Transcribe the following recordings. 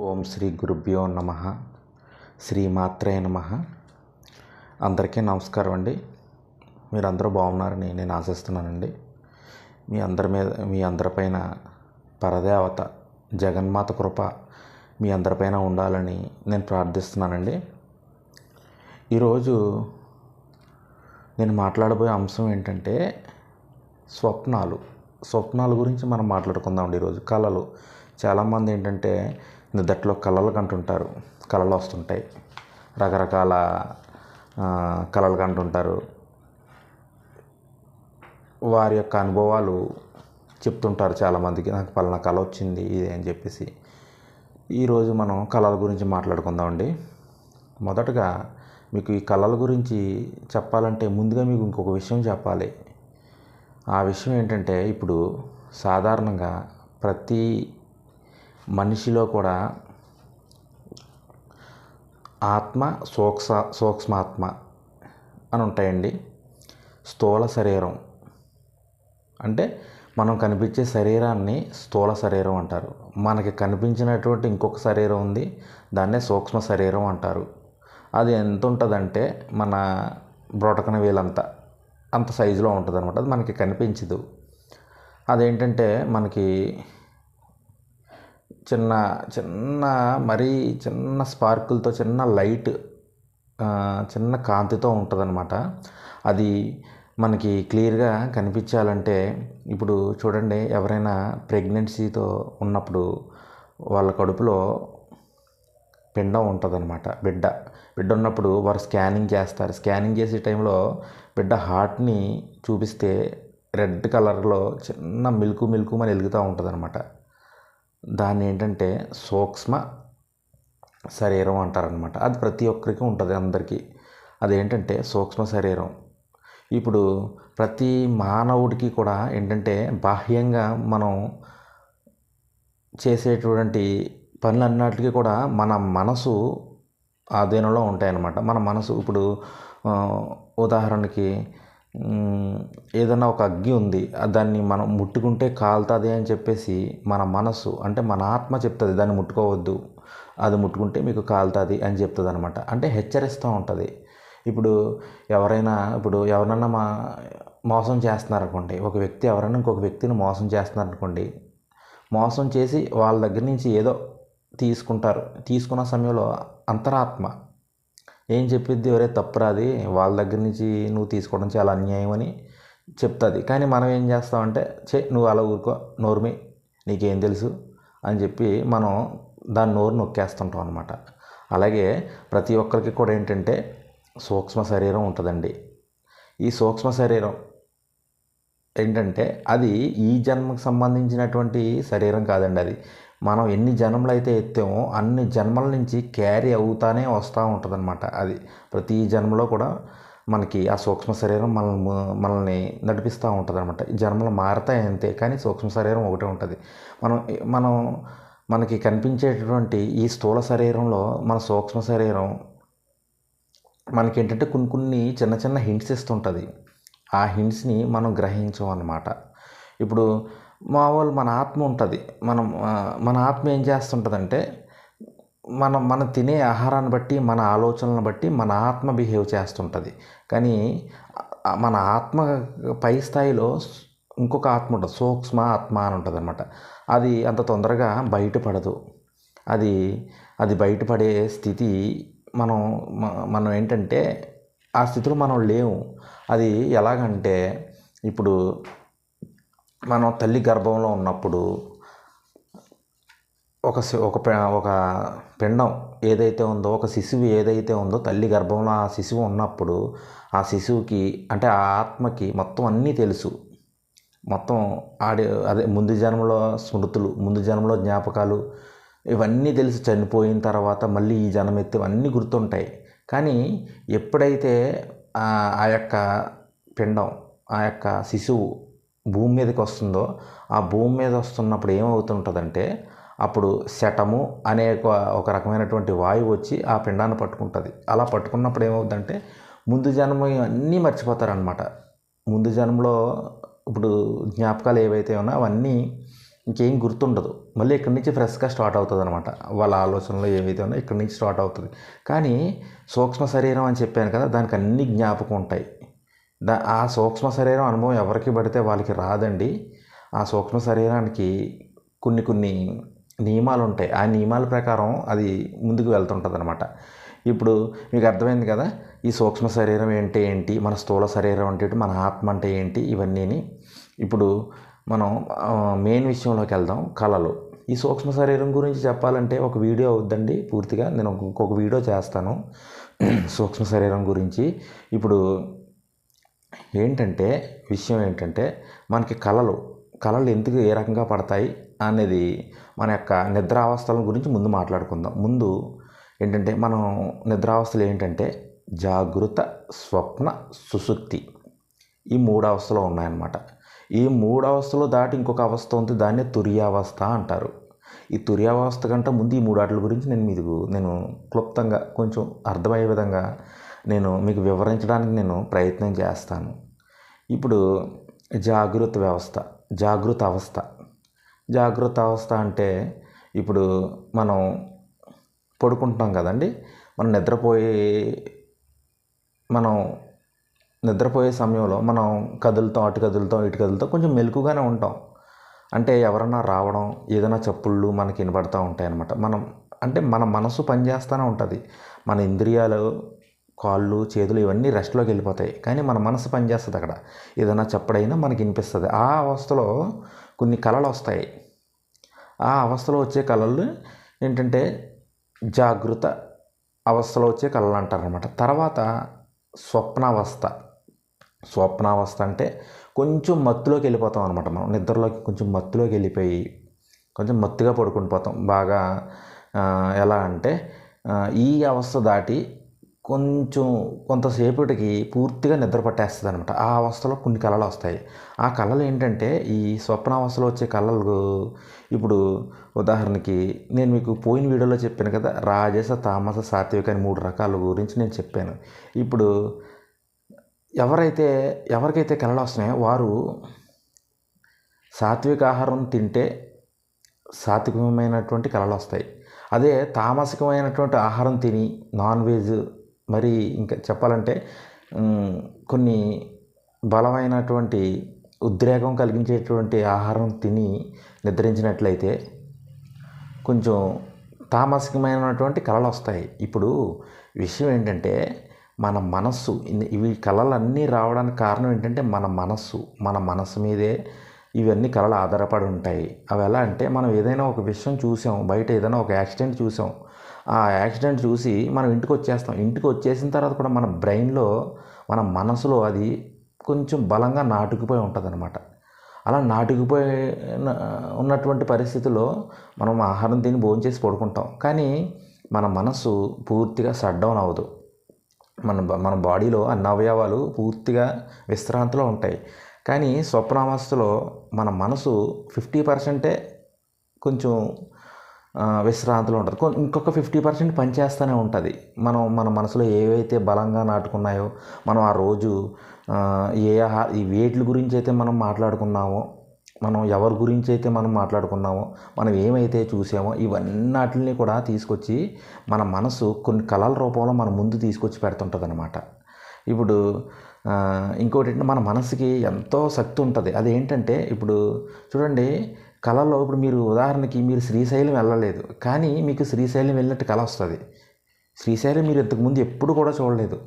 ఓం శ్రీ గురుభ్యో నమ శ్రీమాత్రే నమ. అందరికీ నమస్కారం అండి. మీరందరూ బాగున్నారని నేను ఆశిస్తున్నానండి. మీ అందరి మీద మీ అందరిపైన పరదేవత జగన్మాత కృప మీ అందరిపైన ఉండాలని నేను ప్రార్థిస్తున్నానండి. ఈరోజు నేను మాట్లాడబోయే అంశం ఏంటంటే స్వప్నాలు. స్వప్నాల గురించి మనం మాట్లాడుకుందాం ఈరోజు. కళలు. చాలామంది ఏంటంటే దట్లో కళలు కంటుంటారు. కళలు వస్తుంటాయి. రకరకాల కళలు కంటుంటారు. వారి యొక్క అనుభవాలు చెప్తుంటారు చాలామందికి. నాకు పలానా కళ వచ్చింది ఇది అని చెప్పేసి. ఈరోజు మనం కళల గురించి మాట్లాడుకుందామండి మొదటగా మీకు ఈ కళల గురించి చెప్పాలంటే ముందుగా మీకు ఇంకొక విషయం చెప్పాలి. ఆ విషయం ఏంటంటే ఇప్పుడు సాధారణంగా ప్రతి మనిషిలో కూడా ఆత్మ సూక్ష్మ సూక్ష్మాత్మ అని ఉంటాయండి. స్థూల శరీరం. అంటే మనం కనిపించే శరీరాన్ని స్థూల శరీరం అంటారు. మనకి కనిపించినటువంటి ఇంకొక శరీరం ఉంది దాన్నే సూక్ష్మ శరీరం అంటారు. అది ఎంత ఉంటుందంటే మన బ్రొటకన వేలంత అంత సైజులో ఉంటుంది అనమాట అది మనకి కనిపించదు. అదేంటంటే మనకి చిన్న చిన్న మరీ చిన్న స్పార్కులతో చిన్న లైట్ చిన్న కాంతితో ఉంటుందన్నమాట. అది మనకి క్లియర్గా కనిపించాలంటే ఇప్పుడు చూడండి ఎవరైనా ప్రెగ్నెన్సీతో ఉన్నప్పుడు వాళ్ళ కడుపులో పిండం ఉంటుందన్నమాట. బిడ్డ బిడ్డ ఉన్నప్పుడు వారు స్కానింగ్ చేస్తారు. స్కానింగ్ చేసే టైంలో బిడ్డ హార్ట్ని చూపిస్తే రెడ్ కలర్లో చిన్న మిల్కు మిల్కు అని వెలుగుతూ ఉంటుంది దాన్ని ఏంటంటే సూక్ష్మ శరీరం అంటారనమాట అది ప్రతి ఒక్కరికి ఉంటుంది అందరికీ. అదేంటంటే సూక్ష్మ శరీరం. ఇప్పుడు ప్రతి మానవుడికి కూడా ఏంటంటే బాహ్యంగా మనం చేసేటువంటి పనులన్నిటికీ కూడా మన మనసు ఆధీనంలో ఉంటాయన్నమాట. మన మనసు ఇప్పుడు ఉదాహరణకి ఏదైనా ఒక అగ్గి ఉంది దాన్ని మనం ముట్టుకుంటే కాలుతుంది అని చెప్పేసి మన మనసు అంటే మన ఆత్మ చెప్తుంది దాన్ని ముట్టుకోవద్దు అది ముట్టుకుంటే మీకు కాలుతుంది అని చెప్తుంది అనమాట అంటే హెచ్చరిస్తూ ఉంటుంది. ఇప్పుడు ఎవరైనా ఇప్పుడు ఎవరైనా మా మోసం చేస్తున్నారనుకోండి ఒక వ్యక్తి ఎవరైనా ఇంకొక వ్యక్తిని మోసం చేస్తున్నారనుకోండి మోసం చేసి వాళ్ళ దగ్గర నుంచి ఏదో తీసుకుంటారు తీసుకున్న సమయంలో అంతరాత్మ ఏం చెప్పిద్ది? ఎవరే తప్పురాది. వాళ్ళ దగ్గర నుంచి నువ్వు తీసుకోవడం చాలా అన్యాయం అని చెప్తుంది. కానీ మనం ఏం చేస్తామంటే చే నువ్వు అలా ఊరుకో. నోరుమి నీకేం తెలుసు? అని చెప్పి మనం దాని నోరు నొక్కేస్తుంటాం అనమాట అలాగే ప్రతి ఒక్కరికి కూడా ఏంటంటే సూక్ష్మ శరీరం ఉంటుందండి. ఈ సూక్ష్మ శరీరం ఏంటంటే అది ఈ జన్మకు సంబంధించినటువంటి శరీరం కాదండి అది. మనం ఎన్ని జన్మలు అయితే ఎత్తామో అన్ని జన్మల నుంచి క్యారీ అవుతానే వస్తూ ఉంటుందన్నమాట. అది ప్రతి జన్మలో కూడా మనకి ఆ సూక్ష్మ శరీరం మనల్ని మనల్ని నడిపిస్తూ ఉంటుంది అనమాట ఈ జన్మలు మారతాయి అంతే కానీ సూక్ష్మ శరీరం ఒకటే ఉంటుంది. మనం మనం మనకి కనిపించేటటువంటి ఈ స్థూల శరీరంలో మన సూక్ష్మ శరీరం మనకి ఏంటంటే కొన్ని కొన్ని చిన్న చిన్న హింట్స్ ఇస్తుంటుంది. ఆ హింట్స్ని మనం గ్రహించం అన్నమాట ఇప్పుడు మామూలు మన ఆత్మ ఉంటుంది. మనం మన ఆత్మ ఏం చేస్తుంటుందంటే మనం మనం తినే ఆహారాన్ని బట్టి మన ఆలోచనలను బట్టి మన ఆత్మ బిహేవ్ చేస్తుంటుంది. కానీ మన ఆత్మ పై స్థాయిలో ఇంకొక ఆత్మ ఉంటుంది. సూక్ష్మ ఆత్మ అని ఉంటుంది అనమాట అది అంత తొందరగా బయటపడదు. అది అది బయటపడే స్థితి మనం మనం ఏంటంటే ఆ స్థితిలో మనం లేవు. అది ఎలాగంటే ఇప్పుడు మనం తల్లి గర్భంలో ఉన్నప్పుడు ఒక శి- ఒక ఒక పిండం ఏదైతే ఉందో ఒక శిశువు ఏదైతే ఉందో తల్లి గర్భంలో ఆ శిశువు ఉన్నప్పుడు ఆ శిశువుకి అంటే ఆ ఆత్మకి మొత్తం అన్నీ తెలుసు. మొత్తం ఆడి అదే ముందు జన్మలో స్మృతులు ముందు జన్మలో జ్ఞాపకాలు ఇవన్నీ తెలిసి. చనిపోయిన తర్వాత మళ్ళీ ఈ జన్మ ఎత్తే అన్నీ గుర్తుంటాయి. కానీ ఎప్పుడైతే ఆ యొక్క పిండం ఆ యొక్క శిశువు భూమి మీదకి వస్తుందో ఆ భూమి మీద వస్తున్నప్పుడు ఏమవుతుంటుందంటే అప్పుడు శటము అనే ఒక రకమైనటువంటి వాయువు వచ్చి ఆ పిండాన్ని పట్టుకుంటుంది. అలా పట్టుకున్నప్పుడు ఏమవుతుందంటే ముందు జన్మ అన్నీ మర్చిపోతారనమాట ముందు జన్మలో ఇప్పుడు జ్ఞాపకాలు ఏవైతే ఉన్నా అవన్నీ ఇంకేం గుర్తుండదు. మళ్ళీ ఇక్కడి నుంచి ఫ్రెష్గా స్టార్ట్ అవుతుంది అనమాట వాళ్ళ ఆలోచనలు ఏవైతే ఉన్నాయో ఇక్కడి నుంచి స్టార్ట్ అవుతుంది. కానీ సూక్ష్మ శరీరం అని చెప్పాను కదా దానికి అన్ని జ్ఞాపకం ఉంటాయి. దా ఆ సూక్ష్మ శరీరం అనుభవం ఎవరికి పడితే వాళ్ళకి రాదండి. ఆ సూక్ష్మ శరీరానికి కొన్ని కొన్ని నియమాలు ఉంటాయి. ఆ నియమాల ప్రకారం అది ముందుకు వెళ్తుంటుంది అనమాట ఇప్పుడు మీకు అర్థమైంది కదా ఈ సూక్ష్మ శరీరం ఏంటి ఏంటి? మన స్థూల శరీరం అంటే మన ఆత్మ అంటే ఏంటి? ఇవన్నీని ఇప్పుడు మనం మెయిన్ విషయంలోకి వెళ్దాం. కళలు. ఈ సూక్ష్మ శరీరం గురించి చెప్పాలంటే ఒక వీడియో అవుద్దండి పూర్తిగా. నేను ఇంకొక వీడియో చేస్తాను. సూక్ష్మ శరీరం గురించి. ఇప్పుడు ఏంటంటే విషయం ఏంటంటే మనకి కళలు కళలు ఎందుకు ఏ రకంగా పడతాయి అనేది మన యొక్క నిద్రావస్థల గురించి ముందు మాట్లాడుకుందాం. ముందు ఏంటంటే మనం నిద్రావస్థలు ఏంటంటే జాగృత స్వప్న సుశుక్తి ఈ మూడు అవస్థలు ఉన్నాయన్నమాట. ఈ మూడు అవస్థలు దాటి ఇంకొక అవస్థ ఉంది దాన్నే తుర్యావస్థ అంటారు. ఈ తుర్యావస్థ కంటే ముందు ఈ మూడు వాటిల గురించి నేను మీకు నేను క్లుప్తంగా కొంచెం అర్థమయ్యే విధంగా నేను మీకు వివరించడానికి నేను ప్రయత్నం చేస్తాను. ఇప్పుడు జాగృత వ్యవస్థ జాగృత అవస్థ. జాగృత అవస్థ అంటే ఇప్పుడు మనం పడుకుంటున్నాం కదండి మనం నిద్రపోయే మనం నిద్రపోయే సమయంలో మనం కదులుతాం అటు కదులుతాం ఇటు కదులుతాం కొంచెం మెలకుగానే ఉంటాం. అంటే ఎవరన్నా రావడం ఏదైనా చప్పుళ్ళు మనకి వినపడతా ఉంటాయి అన్నమాట మనం అంటే మన మనసు పనిచేస్తూనే ఉంటుంది. మన ఇంద్రియాలు కాళ్ళు చేతులు ఇవన్నీ రెస్ట్లోకి వెళ్ళిపోతాయి. కానీ మన మనసు పనిచేస్తుంది అక్కడ. ఏదైనా చప్పుడైనా మనకి వినిపిస్తుంది. ఆ అవస్థలో కొన్ని కళలు వస్తాయి. ఆ అవస్థలో వచ్చే కళలు ఏంటంటే జాగృత అవస్థలో వచ్చే కళలు అంటారనమాట తర్వాత స్వప్నావస్థ. స్వప్నావస్థ అంటే కొంచెం మత్తులోకి వెళ్ళిపోతాం అనమాట మనం. నిద్రలోకి కొంచెం మత్తులోకి వెళ్ళిపోయి కొంచెం మత్తుగా పడుకుని పోతాం బాగా ఎలా అంటే ఈ అవస్థ దాటి కొంచెం కొంతసేపటికి పూర్తిగా నిద్ర పట్టేస్తుంది అనమాట ఆ అవస్థలో కొన్ని కళలు వస్తాయి. ఆ కళలు ఏంటంటే ఈ స్వప్నావస్థలో వచ్చే కళలు. ఇప్పుడు ఉదాహరణకి నేను మీకు పోయిన వీడియోలో చెప్పాను కదా రాజస తామస సాత్విక అని మూడు రకాల గురించి నేను చెప్పాను. ఇప్పుడు ఎవరైతే ఎవరికైతే కళలు వస్తున్నాయో వారు సాత్విక ఆహారం తింటే సాత్వికమైనటువంటి కళలు వస్తాయి. అదే తామసికమైనటువంటి ఆహారం తిని నాన్ వెజ్ మరి ఇంకా చెప్పాలంటే కొన్ని బలమైనటువంటి ఉద్రేకం కలిగించేటువంటి ఆహారం తిని నిద్రించినట్లయితే కొంచెం తామసికమైనటువంటి కళలు వస్తాయి. ఇప్పుడు విషయం ఏంటంటే మన మనస్సు ఇవి కళలన్నీ రావడానికి కారణం ఏంటంటే మన మనస్సు మన మనస్సు మీదే ఇవన్నీ కళలు ఆధారపడి ఉంటాయి. అవి ఎలా అంటే మనం ఏదైనా ఒక విషయం చూసాం బయట ఏదైనా ఒక యాక్సిడెంట్ చూసాం ఆ యాక్సిడెంట్ చూసి మనం ఇంటికి వచ్చేస్తాం ఇంటికి వచ్చేసిన తర్వాత కూడా మన బ్రెయిన్లో మన మనసులో అది కొంచెం బలంగా నాటుకుపోయి ఉంటుంది అలా నాటుకుపోయి ఉన్నటువంటి పరిస్థితిలో మనం ఆహారం తిని భోంచేసి పడుకుంటాం. కానీ మన మనసు పూర్తిగా షట్ డౌన్ అవ్వదు. మన మన బాడీలో అన్ని అవయవాలు పూర్తిగా విశ్రాంతిలో ఉంటాయి. కానీ స్వప్నావస్థలో మన మనసు ఫిఫ్టీ పర్సెంటే కొంచెం విశ్రాంతిలో ఉంటుంది. ఇంకొక ఫిఫ్టీ పర్సెంట్ పనిచేస్తూనే ఉంటుంది. మనం మన మనసులో ఏవైతే బలంగా నాటుకున్నాయో మనం ఆ రోజు ఏ ఆహా- ఈ వేట్ల గురించి అయితే మనం మాట్లాడుకున్నామో మనం ఎవరి గురించి అయితే మనం మాట్లాడుకున్నామో మనం ఏమైతే చూసామో ఇవన్నీ కూడా తీసుకొచ్చి మన మనసు కొన్ని కళల రూపంలో మన ముందు తీసుకొచ్చి పెడుతుంటుంది అనమాట ఇప్పుడు ఇంకోటి ఏంటంటే మన మనసుకి ఎంతో శక్తి ఉంటుంది. అదేంటంటే ఇప్పుడు చూడండి కళలో ఇప్పుడు మీరు ఉదాహరణకి మీరు శ్రీశైలం వెళ్ళలేదు కానీ మీకు శ్రీశైలం వెళ్ళినట్టు కళ వస్తుంది. శ్రీశైలం మీరు ఇంతకుముందు ఎప్పుడు కూడా చూడలేదు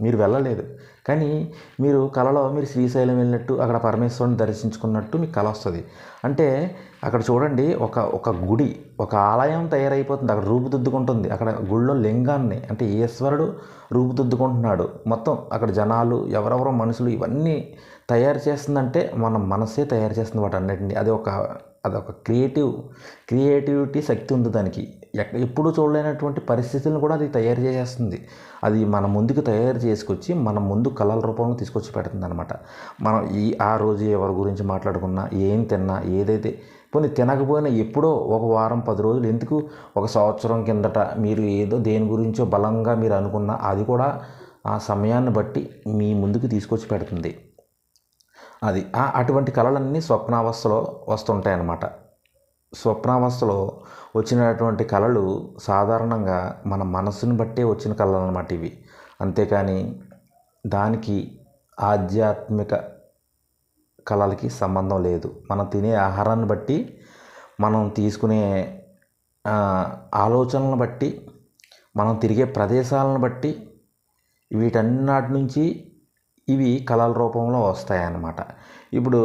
మీరు వెళ్ళలేదు. కానీ మీరు కళలో మీరు శ్రీశైలం వెళ్ళినట్టు అక్కడ పరమేశ్వరుని దర్శించుకున్నట్టు మీకు కళ వస్తుంది. అంటే అక్కడ చూడండి ఒక ఒక గుడి ఒక ఆలయం తయారైపోతుంది. అక్కడ రూపుదిద్దుకుంటుంది అక్కడ గుళ్ళో లింగాన్ని అంటే ఈశ్వరుడు రూపుదిద్దుకుంటున్నాడు మొత్తం అక్కడ జనాలు ఎవరెవరో మనుషులు ఇవన్నీ తయారు చేస్తుందంటే మన మనసే తయారు చేస్తుంది వాటి అన్నిటిని అది ఒక అదొక క్రియేటివ్ క్రియేటివిటీ శక్తి ఉంది దానికి. ఎప్పుడూ ఎప్పుడు చూడలేనటువంటి పరిస్థితులను కూడా అది తయారు చేసేస్తుంది. అది మన ముందుకు తయారు చేసుకొచ్చి మన ముందు కళల రూపంలో తీసుకొచ్చి పెడుతుంది అనమాట మనం ఈ ఆ రోజు ఎవరి గురించి మాట్లాడుకున్నా ఏం తిన్నా ఏదైతే పోనీ తినకపోయినా ఎప్పుడో ఒక వారం పది రోజులు ఎందుకు ఒక సంవత్సరం కిందట మీరు ఏదో దేని గురించో బలంగా మీరు అనుకున్నా అది కూడా ఆ సమయాన్ని బట్టి మీ ముందుకు తీసుకొచ్చి పెడుతుంది. అది ఆ అటువంటి కళలన్నీ స్వప్నావస్థలో వస్తుంటాయన్నమాట. స్వప్నావస్థలో వచ్చినటువంటి కళలు సాధారణంగా మన మనసుని బట్టే వచ్చిన కళలు అన్నమాట ఇవి. అంతేకాని దానికి ఆధ్యాత్మిక కళలకి సంబంధం లేదు. మనం తినే ఆహారాన్ని బట్టి మనం తీసుకునే ఆలోచనలను బట్టి మనం తిరిగే ప్రదేశాలను బట్టి వీటన్నిటి నుంచి ఇవి కళల రూపంలో వస్తాయన్నమాట. ఇప్పుడు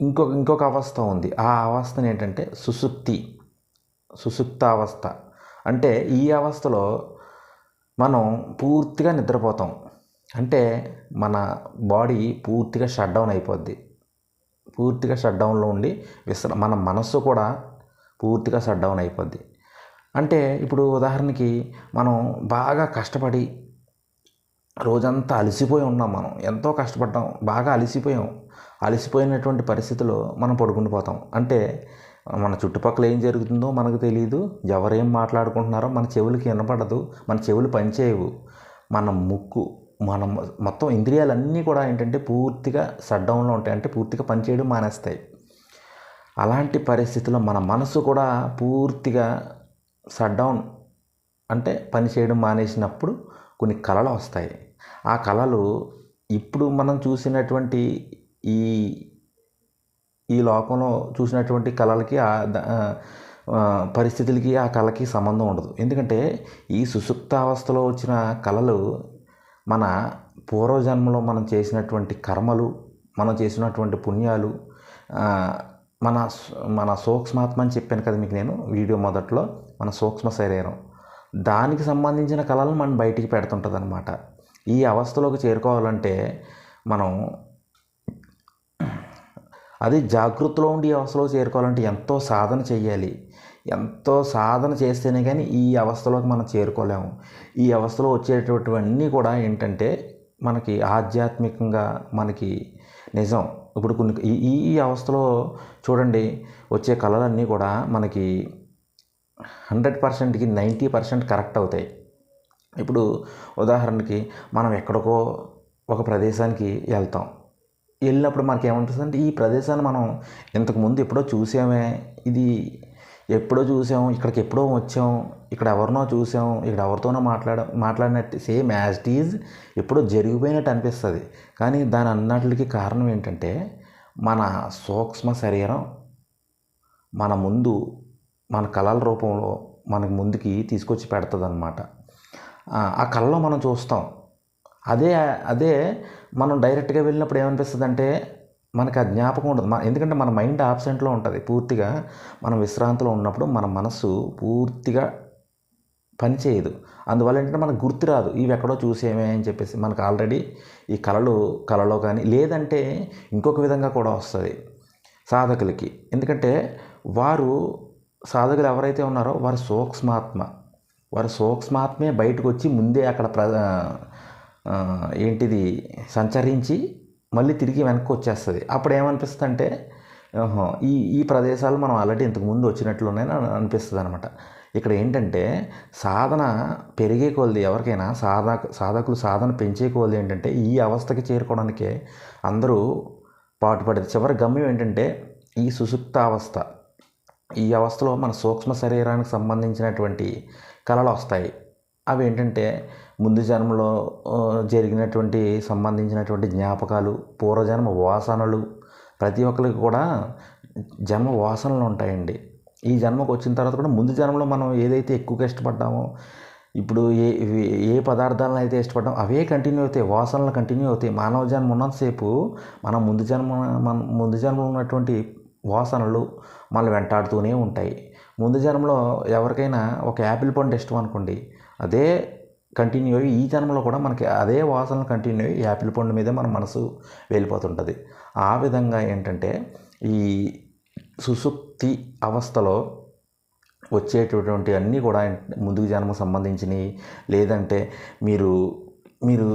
ఇంకొక ఇంకొక అవస్థ ఉంది. ఆ అవస్థను ఏంటంటే సుసుప్తి సుసుప్తావస్థ. అంటే ఈ అవస్థలో మనం పూర్తిగా నిద్రపోతాం. అంటే మన బాడీ పూర్తిగా షట్ డౌన్ అయిపోద్ది. పూర్తిగా షట్ డౌన్లో ఉండి విశ్ర మన మనస్సు కూడా పూర్తిగా షట్ డౌన్ అయిపోద్ది. అంటే ఇప్పుడు ఉదాహరణకి మనం బాగా కష్టపడి రోజంతా అలసిపోయి ఉన్నాం మనం. ఎంతో కష్టపడ్డాం బాగా అలసిపోయాం. అలసిపోయినటువంటి పరిస్థితిలో మనం పడుకుండిపోతాం అంటే మన చుట్టుపక్కల ఏం జరుగుతుందో మనకు తెలియదు ఎవరేం మాట్లాడుకుంటున్నారో మన చెవులకి వినపడదు. మన చెవులు పనిచేయవు. మన ముక్కు మనం మొత్తం ఇంద్రియాలన్నీ కూడా ఏంటంటే పూర్తిగా షట్డౌన్లో ఉంటాయి. అంటే పూర్తిగా పనిచేయడం మానేస్తాయి. అలాంటి పరిస్థితుల్లో మన మనసు కూడా పూర్తిగా షట్డౌన్ అంటే పని చేయడం మానేసినప్పుడు కొన్ని కళలు వస్తాయి. ఆ కళలు ఇప్పుడు మనం చూసినటువంటి ఈ ఈ లోకంలో చూసినటువంటి కళలకి ఆ ఆ, పరిస్థితులకి ఆ కళకి సంబంధం ఉండదు. ఎందుకంటే ఈ సుసుప్తావస్థలో వచ్చిన కళలు మన పూర్వజన్మలో మనం చేసినటువంటి కర్మలు మనం చేసినటువంటి పుణ్యాలు మన మన సూక్ష్మాత్మ అని చెప్పాను కదా మీకు నేను వీడియో మొదట్లో మన సూక్ష్మ శరీరం. దానికి సంబంధించిన కళలను మనం బయటికి పెడుతుంటుంది అనమాట ఈ అవస్థలోకి చేరుకోవాలంటే మనం అది జాగృతిలో ఉండి ఈ అవస్థలో చేరుకోవాలంటే ఎంతో సాధన చేయాలి. ఎంతో సాధన చేస్తేనే కానీ ఈ అవస్థలోకి మనం చేరుకోలేము. ఈ అవస్థలో వచ్చేటటువంటివన్నీ కూడా ఏంటంటే మనకి ఆధ్యాత్మికంగా మనకి నిజం. ఇప్పుడు కొన్ని ఈ ఈ అవస్థలో చూడండి వచ్చే కళలన్నీ కూడా మనకి హండ్రెడ్ పర్సెంట్కి నైంటీ పర్సెంట్ కరెక్ట్ అవుతాయి. ఇప్పుడు ఉదాహరణకి మనం ఎక్కడికో ఒక ప్రదేశానికి వెళ్తాం. వెళ్ళినప్పుడు మనకి ఏమనిపిస్తుంది అంటే ఈ ప్రదేశాన్ని మనం ఇంతకుముందు ఎప్పుడో చూసామే. ఇది ఎప్పుడో చూసాం ఇక్కడికి ఎప్పుడో వచ్చాం ఇక్కడ ఎవరినో చూసాం ఇక్కడ ఎవరితోనో మాట్లాడ మాట్లాడినట్టు సేమ్ యాజ్ ఇట్ ఈజ్ ఎప్పుడో జరిగిపోయినట్టు అనిపిస్తుంది. కానీ దాని అన్నట్లకి కారణం ఏంటంటే మన సూక్ష్మ శరీరం మన ముందు మన కళల రూపంలో మనకు ముందుకి తీసుకొచ్చి పెడుతుంది అనమాట ఆ కళలో మనం చూస్తాం. అదే అదే మనం డైరెక్ట్గా వెళ్ళినప్పుడు ఏమనిపిస్తుంది అంటే మనకు ఆ జ్ఞాపకం ఉండదు. మన ఎందుకంటే మన మైండ్ ఆబ్సెంట్లో ఉంటుంది. పూర్తిగా మనం విశ్రాంతిలో ఉన్నప్పుడు మన మనసు పూర్తిగా పనిచేయదు అందువల్ల ఏంటంటే మనకు గుర్తు రాదు. ఇవి ఎక్కడో చూసేమే అని చెప్పేసి మనకు ఆల్రెడీ ఈ కళలు కళలో కానీ లేదంటే ఇంకొక విధంగా కూడా వస్తుంది సాధకులకి. ఎందుకంటే వారు సాధకులు ఎవరైతే ఉన్నారో వారి సూక్ష్మాత్మ. వారి సూక్ష్మాత్మే బయటకు వచ్చి ముందే అక్కడ ప్ర ఏంటిది సంచరించి మళ్ళీ తిరిగి వెనక్కి వచ్చేస్తుంది. అప్పుడు ఏమనిపిస్తుంది అంటే ఈ ఈ ప్రదేశాలు మనం ఆల్రెడీ ఇంతకుముందు వచ్చినట్లున్నాయని అనిపిస్తుంది అనమాట ఇక్కడ ఏంటంటే సాధన పెరిగే కొలది ఎవరికైనా సాధక సాధకులు సాధన పెంచే కొలది ఏంటంటే ఈ అవస్థకి చేరుకోవడానికే అందరూ పాటుపడేది. చివరి గమ్యం ఏంటంటే ఈ సుసుప్త అవస్థ. ఈ అవస్థలో మన సూక్ష్మ శరీరానికి సంబంధించినటువంటి కళలు వస్తాయి. అవి ఏంటంటే ముందు జన్మలో జరిగినటువంటి సంబంధించినటువంటి జ్ఞాపకాలు పూర్వజన్మ వాసనలు ప్రతి ఒక్కరికి కూడా జన్మ వాసనలు ఉంటాయండి. ఈ జన్మకు వచ్చిన తర్వాత కూడా ముందు జన్మలో మనం ఏదైతే ఎక్కువగా ఇష్టపడ్డామో ఇప్పుడు ఏ ఏ పదార్థాలను అయితే ఇష్టపడ్డామో అవే కంటిన్యూ అవుతాయి వాసనలు కంటిన్యూ అవుతాయి. మానవ జన్మ ఉన్నంతసేపు మనం ముందు జన్మ మన ముందు జన్మలో ఉన్నటువంటి వాసనలు మనల్ని వెంటాడుతూనే ఉంటాయి. ముందు జన్మలో ఎవరికైనా ఒక యాపిల్ పండు ఇష్టం అనుకోండి అదే కంటిన్యూ అయ్యి ఈ జన్మలో కూడా మనకి అదే వాసనలు కంటిన్యూ అయ్యి యాపిల్ పండు మీదే మన మనసు వెళ్ళిపోతుంటుంది ఆ విధంగా ఏంటంటే ఈ సుసుప్తి అవస్థలో వచ్చేటటువంటి అన్నీ కూడా ముందుకు జన్మకు సంబంధించినవి. లేదంటే మీరు మీరు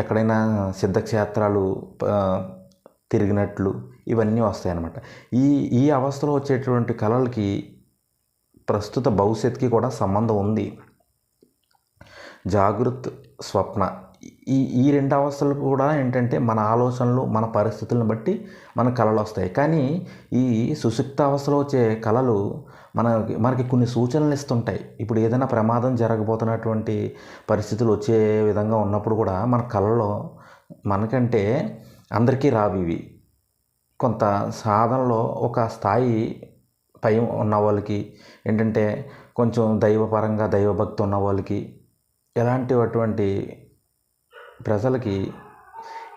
ఎక్కడైనా సిద్ధక్షేత్రాలు తిరిగినట్లు ఇవన్నీ వస్తాయి అన్నమాట ఈ ఈ అవస్థలో వచ్చేటువంటి కళలకి ప్రస్తుత భవిష్యత్తుకి కూడా సంబంధం ఉంది. జాగృత్ స్వప్న. ఈ ఈ రెండు అవస్థలు కూడా ఏంటంటే మన ఆలోచనలు మన పరిస్థితులను బట్టి మన కళలు వస్తాయి. కానీ ఈ సుషుప్త అవస్థలో వచ్చే కళలు మన మనకి కొన్ని సూచనలు ఇస్తుంటాయి. ఇప్పుడు ఏదైనా ప్రమాదం జరగబోతున్నటువంటి పరిస్థితులు వచ్చే విధంగా ఉన్నప్పుడు కూడా మన కళలో మనకంటే అందరికీ రావు ఇవి. కొంత సాధనలో ఒక స్థాయి పై ఉన్న వాళ్ళకి ఏంటంటే కొంచెం దైవపరంగా దైవభక్తి ఉన్న వాళ్ళకి ఎలాంటి అటువంటి ప్రజలకి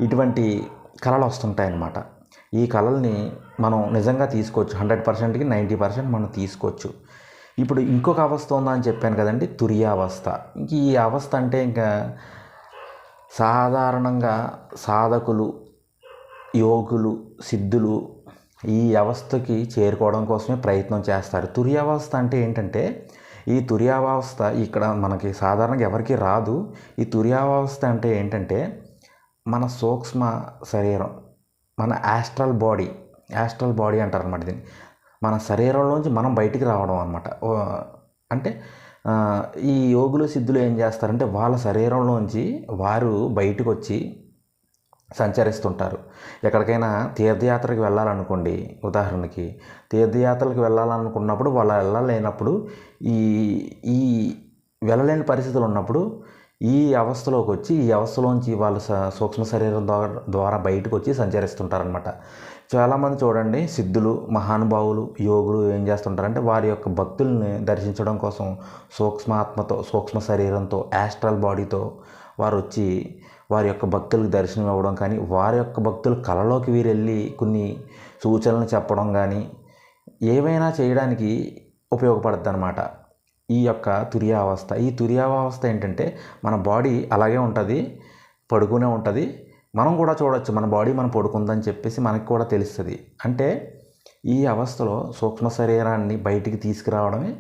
ఇటువంటి కళలు వస్తుంటాయి అన్నమాట ఈ కళల్ని మనం నిజంగా తీసుకోవచ్చు. హండ్రెడ్ పర్సెంట్కి నైంటీ పర్సెంట్ మనం తీసుకోవచ్చు. ఇప్పుడు ఇంకొక అవస్థ ఉందని చెప్పాను కదండి తురియావస్థ ఇంక ఈ అవస్థ అంటే ఇంకా సాధారణంగా సాధకులు యోగులు సిద్ధులు ఈ అవస్థకి చేరుకోవడం కోసమే ప్రయత్నం చేస్తారు. తుర్యావస్థ అంటే ఏంటంటే ఈ తుర్యావస్థ ఇక్కడ మనకి సాధారణంగా ఎవరికి రాదు. ఈ తుర్యావస్థ అంటే ఏంటంటే మన సూక్ష్మ శరీరం మన యాస్ట్రల్ బాడీ యాస్ట్రల్ బాడీ అంటారు అనమాట దీన్ని. మన శరీరంలోంచి మనం బయటికి రావడం అనమాట అంటే ఈ యోగులు సిద్ధులు ఏం చేస్తారంటే వాళ్ళ శరీరంలోంచి వారు బయటకు వచ్చి సంచరిస్తుంటారు. ఎక్కడికైనా తీర్థయాత్రకు వెళ్ళాలనుకోండి ఉదాహరణకి తీర్థయాత్రలకు వెళ్ళాలనుకున్నప్పుడు వాళ్ళు వెళ్ళలేనప్పుడు ఈ ఈ వెళ్ళలేని పరిస్థితులు ఉన్నప్పుడు ఈ అవస్థలోకి వచ్చి ఈ అవస్థలోంచి వాళ్ళు స- సూక్ష్మ శరీరం ద్వారా ద్వారా బయటకు వచ్చి సంచరిస్తుంటారనమాట చాలామంది చూడండి సిద్ధులు మహానుభావులు యోగులు ఏం చేస్తుంటారంటే వారి యొక్క భక్తుల్ని దర్శించడం కోసం సూక్ష్మాత్మతో సూక్ష్మ శరీరంతో యాస్ట్రల్ బాడీతో వారు వచ్చి వారి యొక్క భక్తులకు దర్శనం ఇవ్వడం కానీ వారి యొక్క భక్తులు కళలోకి వీరు వెళ్ళి కొన్ని సూచనలు చెప్పడం కానీ ఏవైనా చేయడానికి ఉపయోగపడుతుంది అనమాట ఈ యొక్క తుర్యావస్థ ఈ తుర్యావస్థ ఏంటంటే మన బాడీ అలాగే ఉంటుంది పడుకునే ఉంటుంది. మనం కూడా చూడొచ్చు మన బాడీ మనం పడుకుందని చెప్పేసి మనకి కూడా తెలుస్తుంది. అంటే ఈ అవస్థలో సూక్ష్మ శరీరాన్ని బయటికి తీసుకురావడమే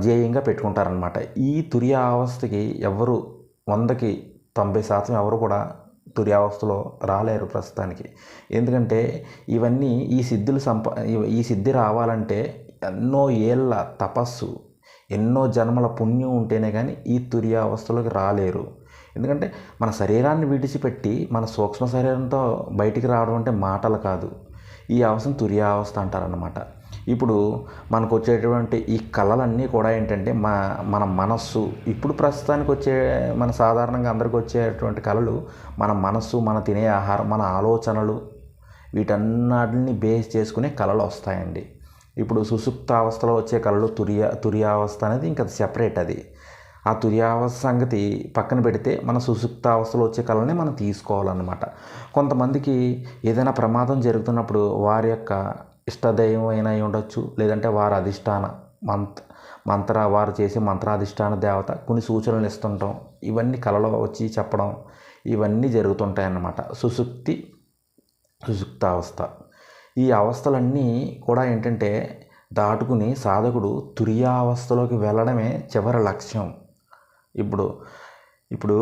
ధ్యేయంగా పెట్టుకుంటారనమాట ఈ తుర్యావస్థకి ఎవరు వందకి తొంభై శాతం ఎవరు కూడా తుర్యావస్థలో రాలేరు ప్రస్తుతానికి. ఎందుకంటే ఇవన్నీ ఈ సిద్ధులు సంప ఈ సిద్ధి రావాలంటే ఎన్నో ఏళ్ళ తపస్సు ఎన్నో జన్మల పుణ్యం ఉంటేనే కానీ ఈ తుర్యావస్థలోకి రాలేరు. ఎందుకంటే మన శరీరాన్ని విడిచిపెట్టి మన సూక్ష్మ శరీరంతో బయటికి రావడం అంటే మాటలు కాదు. ఈ అవస్థను తుర్యావస్థ అంటారన్నమాట. ఇప్పుడు మనకు వచ్చేటువంటి ఈ కళలన్నీ కూడా ఏంటంటే మా మన మనస్సు ఇప్పుడు ప్రస్తుతానికి వచ్చే మన సాధారణంగా అందరికి వచ్చేటువంటి కళలు మన మనస్సు మన తినే ఆహారం మన ఆలోచనలు వీటన్నిటిని బేస్ చేసుకునే కళలు వస్తాయండి. ఇప్పుడు సుసుప్త అవస్థలో వచ్చే కళలు తురియా తురియావస్థ అనేది ఇంకా సెపరేట్ అది. ఆ తుర్యావస్థ సంగతి పక్కన పెడితే మన సుసుప్త అవస్థలో వచ్చే కళని మనం తీసుకోవాలన్నమాట. కొంతమందికి ఏదైనా ప్రమాదం జరుగుతున్నప్పుడు వారి యొక్క ఇష్టదైవం అయినా అయి ఉండొచ్చు. లేదంటే వారి అధిష్టాన మంత్ మంత్ర వారు చేసే మంత్రాధిష్టాన దేవత కొన్ని సూచనలు ఇస్తుంటాం. ఇవన్నీ కళలో వచ్చి చెప్పడం ఇవన్నీ జరుగుతుంటాయన్నమాట. సుసుక్తి సుసుప్తి సుసుప్తావస్థ. ఈ అవస్థలన్నీ కూడా ఏంటంటే దాటుకుని సాధకుడు తురియావస్థలోకి వెళ్ళడమే చివరి లక్ష్యం. ఇప్పుడు ఇప్పుడు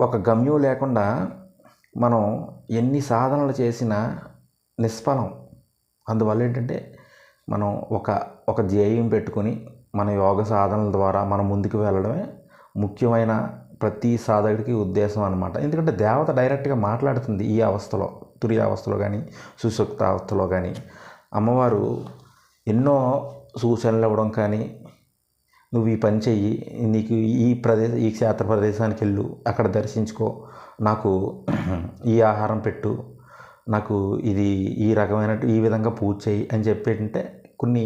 ఒక గమ్యం లేకుండా మనం ఎన్ని సాధనలు చేసినా నిష్ఫలం. అందువల్ల ఏంటంటే మనం ఒక ఒక ధ్యేయం పెట్టుకుని మన యోగ సాధనల ద్వారా మనం ముందుకు వెళ్ళడమే ముఖ్యమైన ప్రతి సాధకుడికి ఉద్దేశం అనమాట ఎందుకంటే దేవత డైరెక్ట్గా మాట్లాడుతుంది ఈ అవస్థలో తురి అవస్థలో కానీ సుశుక్త అవస్థలో కానీ అమ్మవారు ఎన్నో సూచనలు ఇవ్వడం కానీ నువ్వు ఈ పని చెయ్యి నీకు ఈ ప్రదేశ ఈ క్షేత్ర ప్రదేశానికి వెళ్ళు అక్కడ దర్శించుకో నాకు ఈ ఆహారం పెట్టు నాకు ఇది ఈ రకమైన ఈ విధంగా పూజ చేయి అని చెప్పేటంటే కొన్ని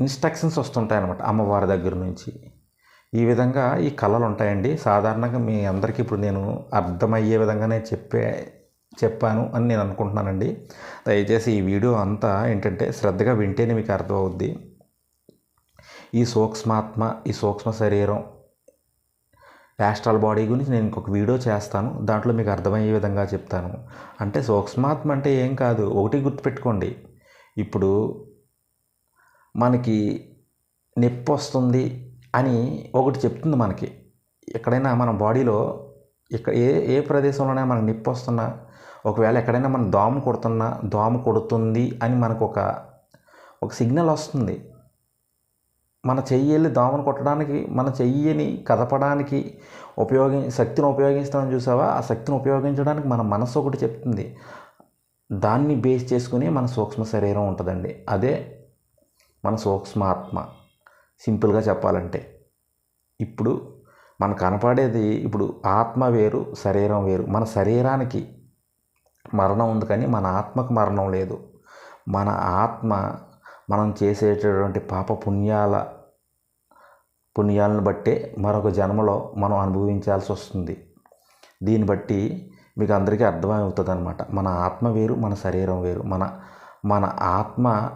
ఇన్స్ట్రక్షన్స్ వస్తుంటాయి అమ్మవారి దగ్గర నుంచి. ఈ విధంగా ఈ కళలు ఉంటాయండి. సాధారణంగా మీ అందరికీ ఇప్పుడు నేను అర్థమయ్యే విధంగానే చెప్పే చెప్పాను అని నేను అనుకుంటున్నానండి. దయచేసి ఈ వీడియో అంతా ఏంటంటే శ్రద్ధగా వింటేనే మీకు అర్థమవుద్ది. ఈ సూక్ష్మాత్మ ఈ సూక్ష్మ శరీరం యాస్ట్రల్ బాడీ గురించి నేను ఇంకొక వీడియో చేస్తాను. దాంట్లో మీకు అర్థమయ్యే విధంగా చెప్తాను. అంటే సూక్ష్మాత్మ అంటే ఏం కాదు. ఒకటి గుర్తుపెట్టుకోండి. ఇప్పుడు మనకి నొప్పి వస్తుంది అని ఒకటి చెప్తుంది మనకి. ఎక్కడైనా మన బాడీలో ఇక్కడ ఏ ఏ ప్రదేశంలోనే మనకు నొప్పి వస్తున్నా ఒకవేళ ఎక్కడైనా మనం దోమ కొడుతున్నా దోమ కొడుతుంది అని మనకు ఒక ఒక సిగ్నల్ వస్తుంది. మన చెయ్యి దోమను కొట్టడానికి మన చెయ్యిని కదపడానికి ఉపయోగి శక్తిని ఉపయోగిస్తామని చూసావా? ఆ శక్తిని ఉపయోగించడానికి మన మనసు ఒకటి చెప్తుంది. దాన్ని బేస్ చేసుకుని మన సూక్ష్మ శరీరం ఉంటుందండి. అదే మన సూక్ష్మాత్మ. సింపుల్గా చెప్పాలంటే. ఇప్పుడు మన కనపడేది ఇప్పుడు ఆత్మ వేరు శరీరం వేరు. మన శరీరానికి మరణం ఉంది కానీ మన ఆత్మకు మరణం లేదు. మన ఆత్మ మనం చేసేటటువంటి పాప పుణ్యాల పుణ్యాలను బట్టే మరొక జన్మలో మనం అనుభవించాల్సి వస్తుంది. దీన్ని బట్టి మీకు అందరికీ అర్థమవుతుంది అనమాట మన ఆత్మ వేరు మన శరీరం వేరు. మన మన ఆత్మ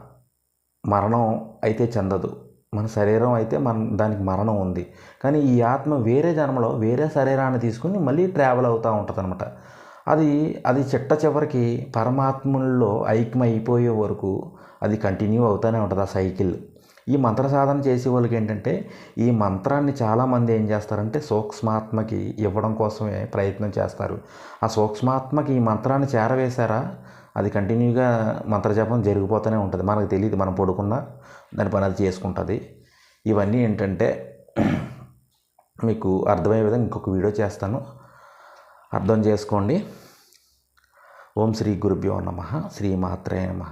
మరణం అయితే చెందదు. మన శరీరం అయితే మన దానికి మరణం ఉంది. కానీ ఈ ఆత్మ వేరే జన్మలో వేరే శరీరాన్ని తీసుకుని మళ్ళీ ట్రావెల్ అవుతూ ఉంటుంది అనమాట అది అది చిట్ట చివరికి పరమాత్మల్లో ఐక్యమైపోయే వరకు అది కంటిన్యూ అవుతూనే ఉంటుంది ఆ సైకిల్ ఈ మంత్ర సాధన చేసే వాళ్ళకి ఏంటంటే ఈ మంత్రాన్ని చాలామంది ఏం చేస్తారంటే సూక్ష్మాత్మకి ఇవ్వడం కోసమే ప్రయత్నం చేస్తారు. ఆ సూక్ష్మాత్మకి ఈ మంత్రాన్ని చేరవేశారా? అది కంటిన్యూగా మంత్రజపం జరిగిపోతూనే ఉంటుంది. మనకు తెలియదు మనం పడుకున్నా దాని పని అది చేసుకుంటుంది. ఇవన్నీ ఏంటంటే మీకు అర్థమయ్యే విధంగా ఇంకొక వీడియో చేస్తాను. అర్థం చేసుకోండి. ఓం శ్రీ గురుభ్యో నమ. శ్రీమాత్రే నమ.